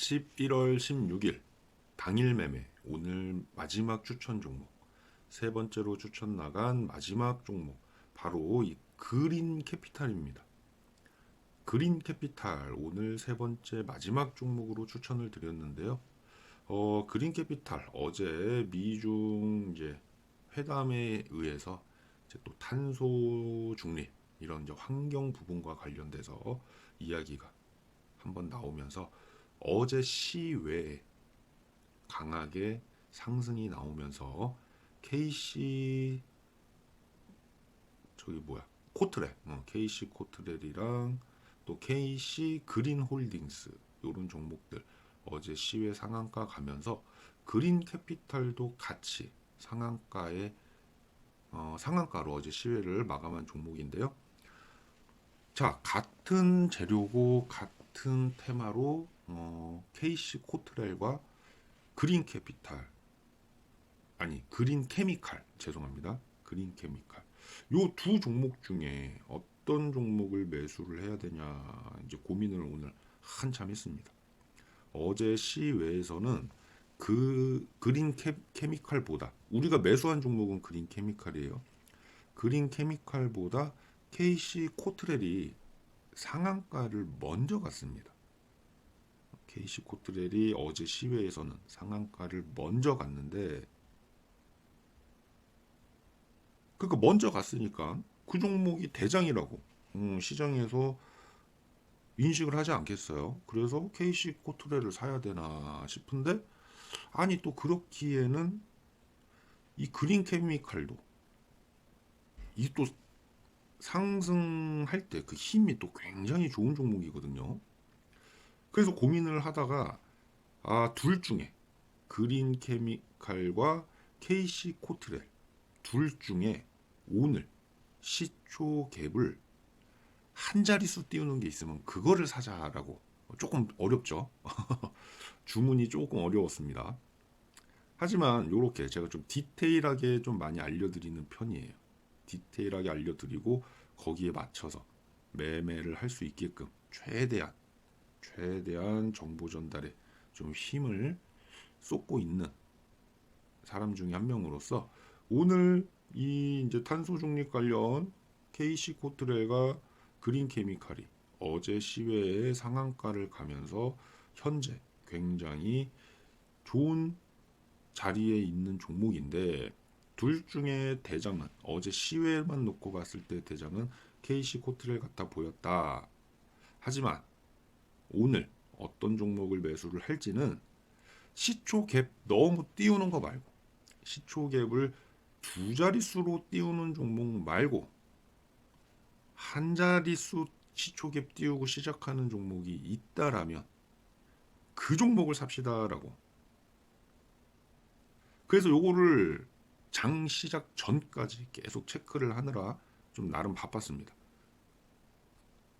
11월 16일 당일 매매 오늘 마지막 추천 종목 세 번째로 추천 나간 마지막 종목 바로 이 그린 캐피탈입니다. 그린 캐피탈 오늘 세 번째 마지막 종목으로 추천을 드렸는데요. 어, 그린 캐피탈 어제 미중 이제 회담에 의해서 이제 또 탄소 중립 이런 이제 환경 부분과 관련돼서 이야기가 한번 나오면서 어제 시외에 강하게 상승이 나오면서 KC 저기 뭐야? 코트렐 어, KC 코트렐이랑 또 KC 그린 홀딩스. 이런 종목들 어제 시외 상한가 가면서 그린 캐피탈도 같이 상한가에 어, 상한가로 어제 시외를 마감한 종목인데요. 자 같은 재료고 같은 테마로 어, KC 코트렐과 그린 캐피탈. 아니 그린 케미칼. 죄송합니다. 그린 케미칼. 요 두 종목 중에 어떤 종목을 매수를 해야 되냐 이제 고민을 오늘 한참 했습니다. 어제 시외에서는 그 그린 케, 케미칼보다 우리가 매수한 종목은 그린 케미칼이에요. 그린 케미칼보다 KC 코트렐이 상한가를 먼저 갔습니다 KC 코트렐이 어제 시외에서는 상한가를 먼저 갔는데 그러니까 먼저 갔으니까 그 종목이 대장이라고 음, 시장에서 인식을 하지 않겠어요. 그래서 KC 코트렐을 사야 되나 싶은데 아니 또 그렇기에는 이 그린 케미칼도 이 또 상승할 때 그 힘이 또 굉장히 좋은 종목이거든요. 그래서 고민을 하다가 아, 둘 중에 그린 케미칼과 KC 코트렐 둘 중에 오늘 시초 갭을 한 자릿수 띄우는 게 있으면 그거를 사자라고 조금 어렵죠. 주문이 조금 어려웠습니다. 하지만 이렇게 제가 좀 디테일하게 좀 많이 알려드리는 편이에요. 디테일하게 알려드리고 거기에 맞춰서 매매를 할 수 있게끔 최대한 최대한 정보 전달에 좀 힘을 쏟고 있는 사람 중에 한 명으로서 오늘 이 이제 탄소 중립 관련 KC 코트렐과 그린 케미칼이 어제 시외에 상한가를 가면서 현재 굉장히 좋은 자리에 있는 종목인데 둘 중에 대장은 어제 시외만 놓고 봤을 때 대장은 KC 코트렐 같아 보였다. 하지만 오늘 어떤 종목을 매수를 할지는 시초 갭 너무 띄우는 거 말고 시초 갭을 두 자릿수로 띄우는 종목 말고 한 자릿수 시초 갭 띄우고 시작하는 종목이 있다라면 그 종목을 삽시다라고. 그래서 요거를 장 시작 전까지 계속 체크를 하느라 좀 나름 바빴습니다.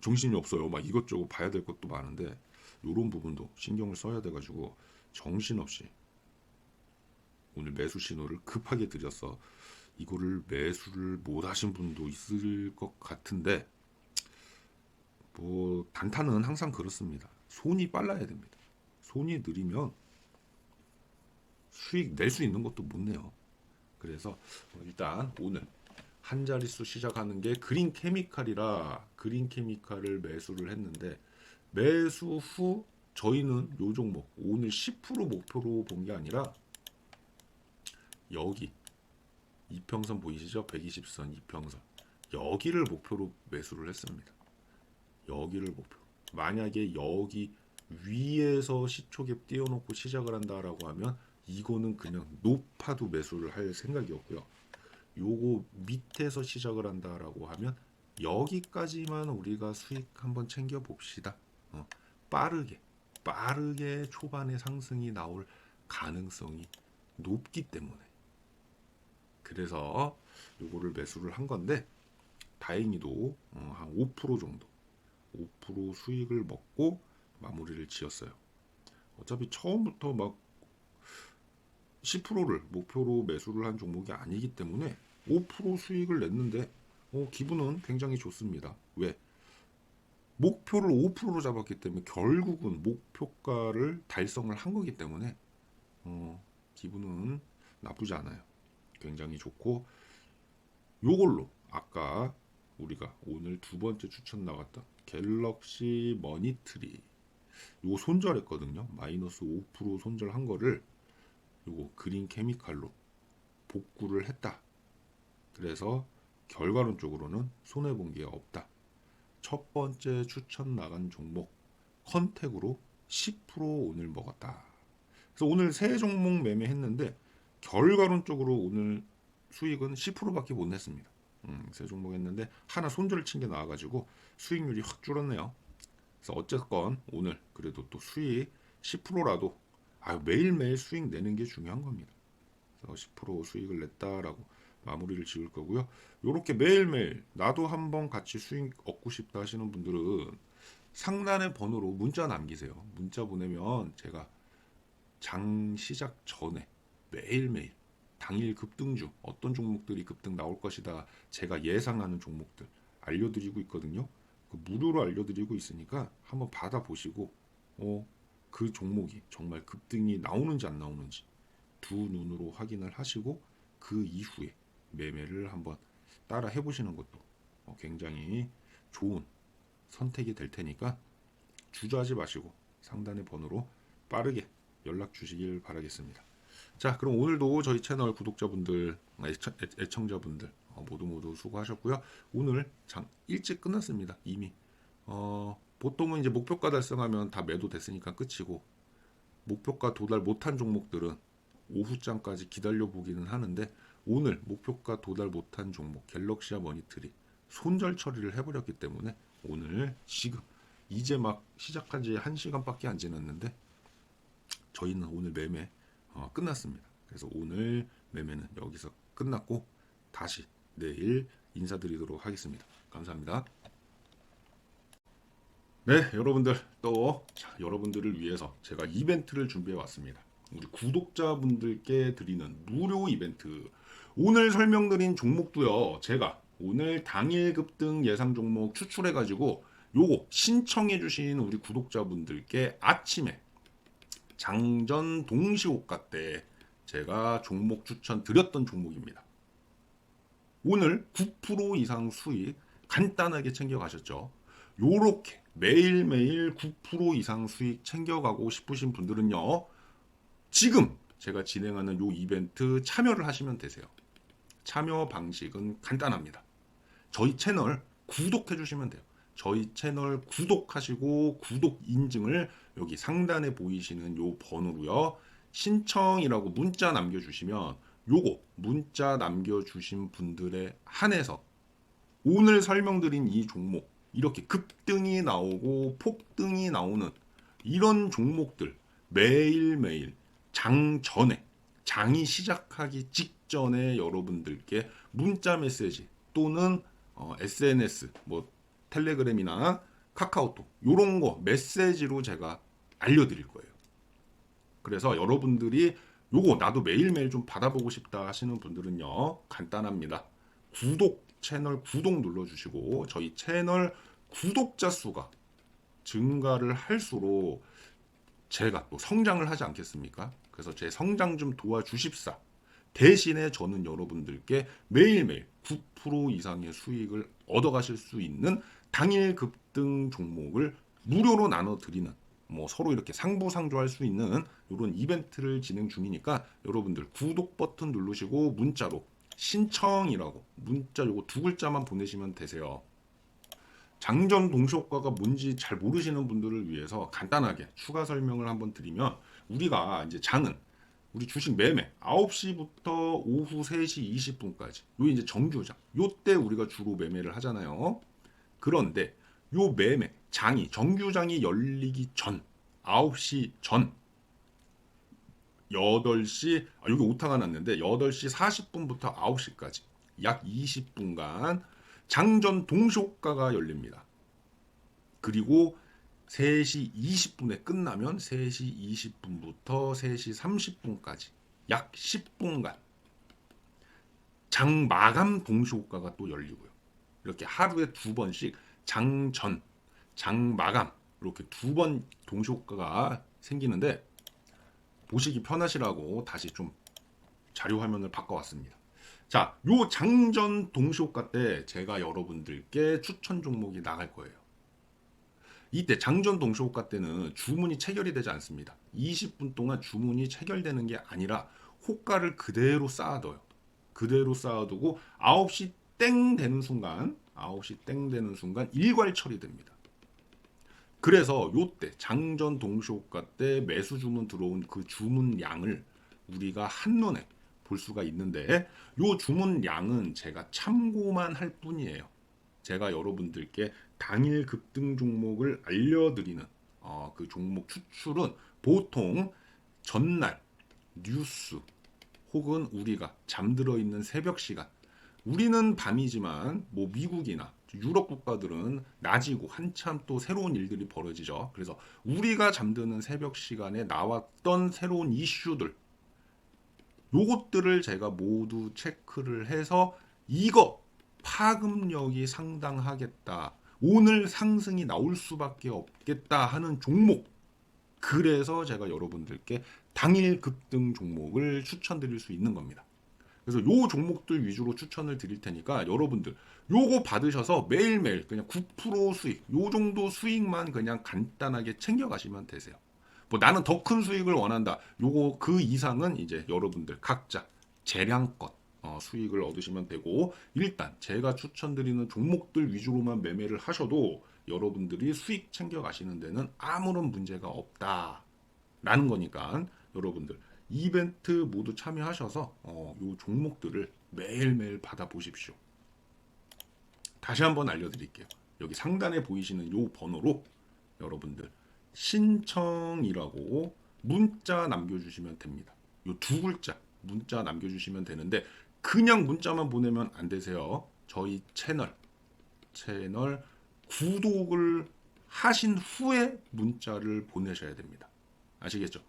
정신이 없어요. 막 이것저것 봐야 될 것도 많은데 요런 부분도 신경을 써야 돼가지고 정신없이 오늘 매수 신호를 급하게 드려서 이거를 매수를 못 하신 분도 있을 것 같은데 뭐 단타는 항상 그렇습니다. 손이 빨라야 됩니다. 손이 느리면 수익 낼 수 있는 것도 못 내요. 그래서 일단 오늘 한 자릿수 시작하는 게 그린 케미칼이라 그린 케미칼을 매수를 했는데 매수 후 저희는 요 종목 오늘 10% 목표로 본 게 아니라 여기 이평선 보이시죠? 120선 이평선 여기를 목표로 매수를 했습니다. 여기를 목표. 만약에 여기 위에서 시초갭 띄워놓고 시작을 한다라고 하면 이거는 그냥 높아도 매수를 할 생각이었고요. 요거 밑에서 시작을 한다라고 하면 여기까지만 우리가 수익 한번 챙겨 봅시다. 어, 빠르게 빠르게 초반에 상승이 나올 가능성이 높기 때문에 그래서 요거를 매수를 한 건데 다행히도 어, 한5% 정도 5% 수익을 먹고 마무리를 지었어요. 어차피 처음부터 막 10%를 목표로 매수를 한 종목이 아니기 때문에 5% 수익을 냈는데 어, 기분은 굉장히 좋습니다. 왜? 목표를 5%로 잡았기 때문에 결국은 목표가를 달성을 한 거기 때문에 어, 기분은 나쁘지 않아요. 굉장히 좋고 요걸로 아까 우리가 오늘 두 번째 추천 나갔던 갤럭시 머니트리 요거 손절했거든요. 마이너스 5% 손절한 거를 요거 그린 케미칼로 복구를 했다. 그래서 결과론적으로는 손해 본 게 없다. 첫 번째 추천 나간 종목 컨택으로 10% 오늘 먹었다. 그래서 오늘 세 종목 매매했는데 결과론적으로 오늘 수익은 10%밖에 못 냈습니다. 음, 세 종목 했는데 하나 손절을 친 게 나와가지고 수익률이 확 줄었네요. 그래서 어쨌건 오늘 그래도 또 수익 10%라도 아 매일매일 수익 내는 게 중요한 겁니다. 그래서 10% 수익을 냈다라고 마무리를 지을 거고요. 요렇게 매일매일 나도 한번 같이 수익 얻고 싶다 하시는 분들은 상단의 번호로 문자 남기세요. 문자 보내면 제가 장 시작 전에 매일매일 당일 급등주 어떤 종목들이 급등 나올 것이다 제가 예상하는 종목들 알려드리고 있거든요. 그 무료로 알려드리고 있으니까 한번 받아보시고 어, 그 종목이 정말 급등이 나오는지 안 나오는지 두 눈으로 확인을 하시고 그 이후에 매매를 한번 따라 해보시는 것도 어, 굉장히 좋은 선택이 될 테니까 주저하지 마시고 상단의 번호로 빠르게 연락 주시길 바라겠습니다. 자, 그럼 오늘도 저희 채널 구독자분들, 애청, 애- 애청자분들 어, 모두 모두 수고하셨고요. 오늘 장 일찍 끝났습니다. 이미 어, 보통은 이제 목표가 달성하면 다 매도됐으니까 끝이고 목표가 도달 못한 종목들은 오후장까지 기다려 보기는 하는데 오늘 목표가 도달 못한 종목 갤럭시와 머니트리 손절 처리를 해버렸기 때문에 오늘 지금 이제 막 시작한 지 1시간밖에 안 지났는데 저희는 오늘 매매 어, 끝났습니다. 그래서 오늘 매매는 여기서 끝났고 다시 내일 인사드리도록 하겠습니다. 감사합니다. 네, 여러분들 또 자, 여러분들을 위해서 제가 이벤트를 준비해 왔습니다. 우리 구독자분들께 드리는 무료 이벤트. 오늘 설명드린 종목도요. 제가 오늘 당일 급등 예상 종목 추출해 가지고 요거 신청해 주신 우리 구독자분들께 아침에 장전 동시호가 때 제가 종목 추천 드렸던 종목입니다. 오늘 9% 이상 수익 간단하게 챙겨 가셨죠. 요렇게 매일매일 9% 이상 수익 챙겨가고 싶으신 분들은요. 지금 제가 진행하는 요 이벤트 참여를 하시면 되세요. 참여 방식은 간단합니다. 저희 채널 구독해 주시면 돼요. 저희 채널 구독하시고 구독 인증을 여기 상단에 보이시는 요 번호로요. 신청이라고 문자 남겨주시면 요거 문자 남겨주신 분들에 한해서 오늘 설명드린 이 종목 이렇게 급등이 나오고 폭등이 나오는 이런 종목들 매일매일 장 전에 장이 시작하기 직전에 여러분들께 문자 메시지 또는 어, SNS 뭐 텔레그램이나 카카오톡 요런 거 메시지로 제가 알려드릴 거예요. 그래서 여러분들이 요거 나도 매일매일 좀 받아보고 싶다 하시는 분들은요 간단합니다. 구독 채널 구독 눌러주시고 저희 채널 구독자 수가 증가를 할수록 제가 또 성장을 하지 않겠습니까? 그래서 제 성장 좀 도와주십사. 대신에 저는 여러분들께 매일매일 9% 이상의 수익을 얻어가실 수 있는 당일 급등 종목을 무료로 나눠드리는 뭐 서로 이렇게 상부상조할 수 있는 이런 이벤트를 진행 중이니까 여러분들 구독 버튼 누르시고 문자로 신청이라고 문자 요거 두 글자만 보내시면 되세요. 장전 동시 효과가 뭔지 잘 모르시는 분들을 위해서 간단하게 추가 설명을 한번 드리면 우리가 이제 장은 우리 주식 매매 9시부터 오후 3시 20분까지 요 이제 정규장 요때 우리가 주로 매매를 하잖아요. 그런데 요 매매 장이 정규장이 열리기 전 9시 전 8시 아, 여기 오타가 났는데 8시 40분부터 9시까지 약 20분간 장전 동시효과가 열립니다. 그리고 3시 20분에 끝나면 3시 20분부터 3시 30분까지 약 10분간 장 마감 동시효과가 또 열리고요. 이렇게 하루에 두 번씩 장전 장 마감 이렇게 두 번 동시 효과가 생기는데 보시기 편하시라고 다시 좀 자료 화면을 바꿔왔습니다. 자, 요 장전 동시 효과 때 제가 여러분들께 추천 종목이 나갈 거예요. 이때 장전 동시 효과 때는 주문이 체결이 되지 않습니다. 20분 동안 주문이 체결되는 게 아니라 호가를 그대로 쌓아둬요. 그대로 쌓아두고 9시 땡 되는 순간 9시 땡 되는 순간 일괄 처리됩니다. 그래서 요때 장전 동시 효과 때 매수 주문 들어온 그 주문 양을 우리가 한눈에 볼 수가 있는데 요 주문 양은 제가 참고만 할 뿐이에요. 제가 여러분들께 당일 급등 종목을 알려드리는 어, 그 종목 추출은 보통 전날 뉴스 혹은 우리가 잠들어 있는 새벽 시간 우리는 밤이지만 뭐 미국이나 유럽 국가들은 낮이고 한참 또 새로운 일들이 벌어지죠. 그래서 우리가 잠드는 새벽 시간에 나왔던 새로운 이슈들 요것들을 제가 모두 체크를 해서 이거 파급력이 상당하겠다. 오늘 상승이 나올 수밖에 없겠다 하는 종목. 그래서 제가 여러분들께 당일 급등 종목을 추천드릴 수 있는 겁니다. 그래서 요 종목들 위주로 추천을 드릴 테니까 여러분들 요거 받으셔서 매일매일 그냥 9% 수익, 요 정도 수익만 그냥 간단하게 챙겨 가시면 되세요. 뭐 나는 더 큰 수익을 원한다. 요거 그 이상은 이제 여러분들 각자 재량껏 어, 수익을 얻으시면 되고 일단 제가 추천드리는 종목들 위주로만 매매를 하셔도 여러분들이 수익 챙겨 가시는 데는 아무런 문제가 없다 라는 거니까 여러분들 이벤트 모두 참여하셔서 어, 요 종목들을 매일매일 받아 보십시오. 다시 한번 알려드릴게요. 여기 상단에 보이시는 요 번호로 여러분들 신청이라고 문자 남겨주시면 됩니다. 요 두 글자 문자 남겨주시면 되는데 그냥 문자만 보내면 안 되세요. 저희 채널 채널 구독을 하신 후에 문자를 보내셔야 됩니다. 아시겠죠?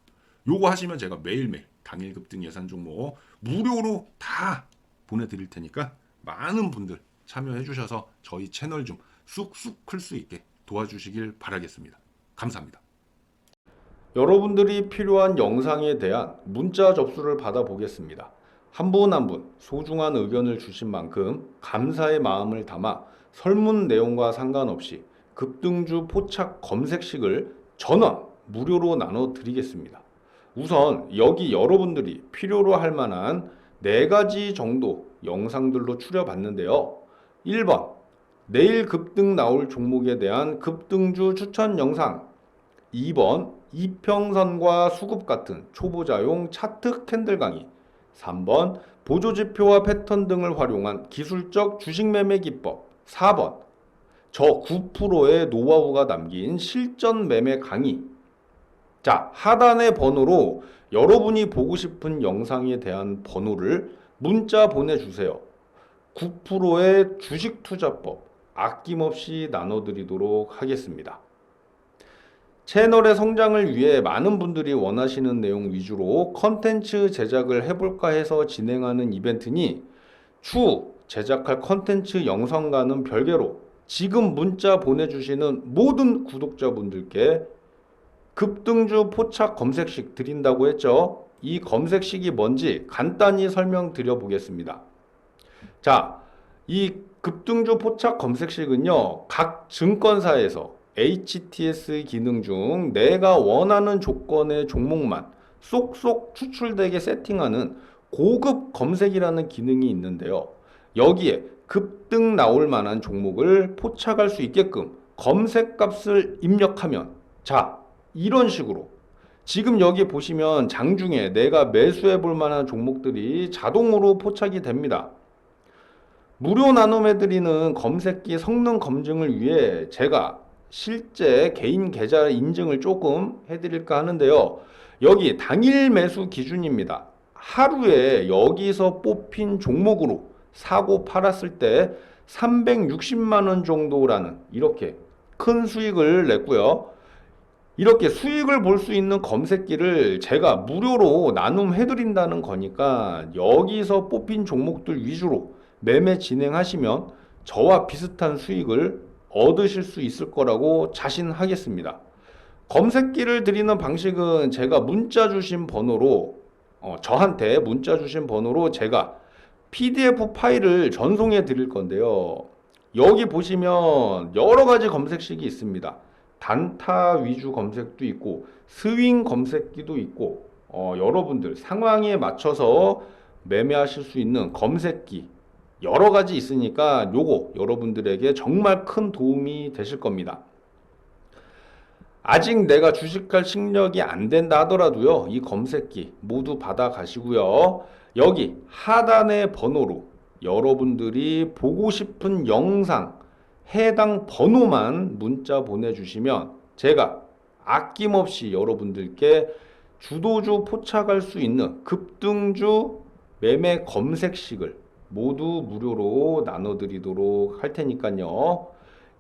요거 하시면 제가 매일매일 당일 급등 예산 종목 무료로 다 보내드릴 테니까 많은 분들 참여해 주셔서 저희 채널 좀 쑥쑥 클 수 있게 도와주시길 바라겠습니다. 감사합니다. 여러분들이 필요한 영상에 대한 문자 접수를 받아보겠습니다. 한 분 한 분 소중한 의견을 주신 만큼 감사의 마음을 담아 설문 내용과 상관없이 급등주 포착 검색식을 전원 무료로 나눠 드리겠습니다. 우선 여기 여러분들이 필요로 할 만한 네 가지 정도 영상들로 추려봤는데요. 1번 내일 급등 나올 종목에 대한 급등주 추천 영상. 2번 이평선과 수급 같은 초보자용 차트 캔들 강의. 3번 보조지표와 패턴 등을 활용한 기술적 주식 매매 기법. 4번 저 9%의 노하우가 담긴 실전 매매 강의 자 하단의 번호로 여러분이 보고 싶은 영상에 대한 번호를 문자 보내주세요 9%의 주식 투자법 아낌없이 나눠드리도록 하겠습니다. 채널의 성장을 위해 많은 분들이 원하시는 내용 위주로 컨텐츠 제작을 해볼까 해서 진행하는 이벤트니 추후 제작할 컨텐츠 영상과는 별개로 지금 문자 보내주시는 모든 구독자분들께 급등주 포착 검색식 드린다고 했죠. 이 검색식이 뭔지 간단히 설명드려 보겠습니다. 자, 이 급등주 포착 검색식은요, 각 증권사에서 HTS 기능 중 내가 원하는 조건의 종목만 쏙쏙 추출되게 세팅하는 고급 검색이라는 기능이 있는데요. 여기에 급등 나올 만한 종목을 포착할 수 있게끔 검색 값을 입력하면 자, 이런 식으로 지금 여기 보시면 장중에 내가 매수해 볼 만한 종목들이 자동으로 포착이 됩니다. 무료 나눔해 드리는 검색기 성능 검증을 위해 제가 실제 개인 계좌 인증을 조금 해드릴까 하는데요. 여기 당일 매수 기준입니다. 하루에 여기서 뽑힌 종목으로 사고 팔았을 때 360만 원 정도라는 이렇게 큰 수익을 냈고요. 이렇게 수익을 볼 수 있는 검색기를 제가 무료로 나눔해 드린다는 거니까 여기서 뽑힌 종목들 위주로 매매 진행하시면 저와 비슷한 수익을 얻으실 수 있을 거라고 자신하겠습니다. 검색기를 드리는 방식은 제가 문자 주신 번호로 어, 저한테 문자 주신 번호로 제가 PDF 파일을 전송해 드릴 건데요. 여기 보시면 여러 가지 검색식이 있습니다. 단타 위주 검색도 있고 스윙 검색기도 있고 어, 여러분들 상황에 맞춰서 매매하실 수 있는 검색기 여러 가지 있으니까 요거 여러분들에게 정말 큰 도움이 되실 겁니다. 아직 내가 주식할 실력이 안 된다 하더라도요, 이 검색기 모두 받아 가시고요. 여기 하단의 번호로 여러분들이 보고 싶은 영상 해당 번호만 문자 보내주시면 제가 아낌없이 여러분들께 주도주 포착할 수 있는 급등주 매매 검색식을 모두 무료로 나눠드리도록 할 테니까요.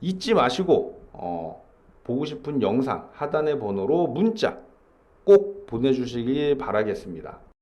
잊지 마시고 어, 보고 싶은 영상 하단의 번호로 문자 꼭 보내주시기 바라겠습니다.